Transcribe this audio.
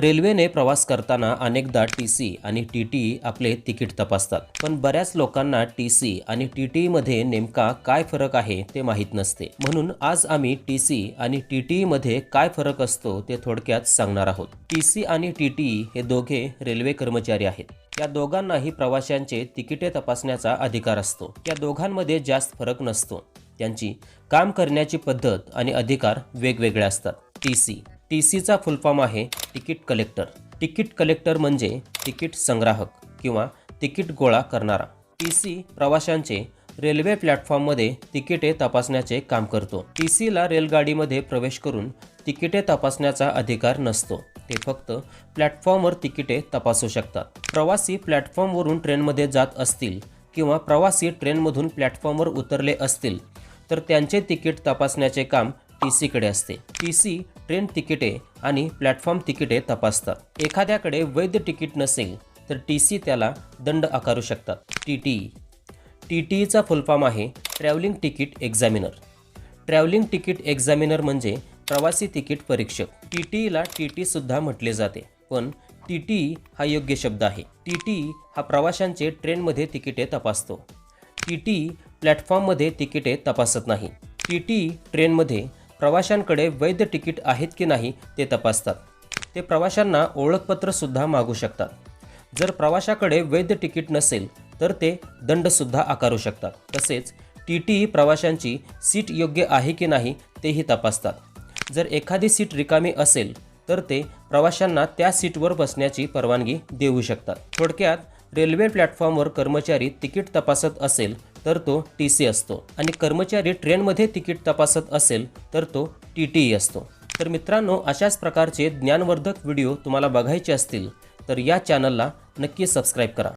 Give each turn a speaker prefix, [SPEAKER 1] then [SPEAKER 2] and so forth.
[SPEAKER 1] रेल्वेने प्रवास करताना अनेकदा टी सी आणि टी टी आपले तिकीट तपासतात. पण बऱ्याच लोकांना टी सी आणि टी टी मध्ये नेमका काय फरक आहे ते माहीत नसते. म्हणून आज आम्ही टी सी आणि टी टी मध्ये काय फरक असतो ते थोडक्यात सांगणार आहोत. टी सी आणि टी टी हे दोघे रेल्वे कर्मचारी आहेत. या दोघांनाही प्रवाशांचे तिकिटे तपासण्याचा अधिकार असतो. या दोघांमध्ये जास्त फरक नसतो. त्यांची काम करण्याची पद्धत आणि अधिकार वेगवेगळे असतात. टी सी टी सीचा फुलफॉर्म आहे तिकीट कलेक्टर. तिकीट कलेक्टर म्हणजे तिकीट संग्राहक किंवा तिकीट गोळा करणारा. टी सी प्रवाशांचे रेल्वे प्लॅटफॉर्ममध्ये तिकिटे तपासण्याचे काम करतो. टी सीला रेलगाडीमध्ये प्रवेश करून तिकिटे तपासण्याचा अधिकार नसतो. ते फक्त प्लॅटफॉर्मवर तिकिटे तपासू शकतात. प्रवासी प्लॅटफॉर्मवरून ट्रेनमध्ये जात असतील किंवा प्रवासी ट्रेनमधून प्लॅटफॉर्मवर उतरले असतील तर त्यांचे तिकीट तपासण्याचे काम टी सीकडे असते. टी सी ट्रेन तिकिटे आणि प्लॅटफॉर्म तिकिटे तपासतात. एखाद्याकडे वैध तिकीट नसेल तर टी सी त्याला दंड आकारू शकतात. टी टी टी टीचा फुलफॉर्म आहे travelling ticket examiner. Travelling ticket examiner म्हणजे प्रवासी तिकीट परीक्षक. टी टीला टी टीसुद्धा म्हटले जाते पण टी टी हा योग्य शब्द आहे. टी टी हा प्रवाशांचे ट्रेनमध्ये तिकिटे तपासतो. टी टी प्लॅटफॉर्ममध्ये तिकिटे तपासत नाही. टी टी ट्रेनमध्ये प्रवाशांकडे वैध तिकीट आहेत की नाही ते तपासतात. ते प्रवाशांना ओळखपत्रसुद्धा मागू शकतात. जर प्रवाशाकडे वैध तिकीट नसेल तर ते दंडसुद्धा आकारू शकतात. तसेच टी टी प्रवाशांची सीट योग्य आहे की नाही तेही तपासतात. जर एखादी सीट रिकामी असेल तर ते प्रवाशांना त्या सीटवर बसण्याची परवानगी देऊ शकतात. थोडक्यात रेल्वे प्लॅटफॉर्मवर कर्मचारी तिकीट तपासत असेल तर तो टी सी असतो. आणि कर्मचारी ट्रेनमध्ये तिकीट तपासत असेल तर तो टी टी ई असतो. तर मित्रांनो अशाच प्रकारचे ज्ञानवर्धक व्हिडिओ तुम्हाला बघायचे असतील तर या चॅनलला नक्की सबस्क्राईब करा.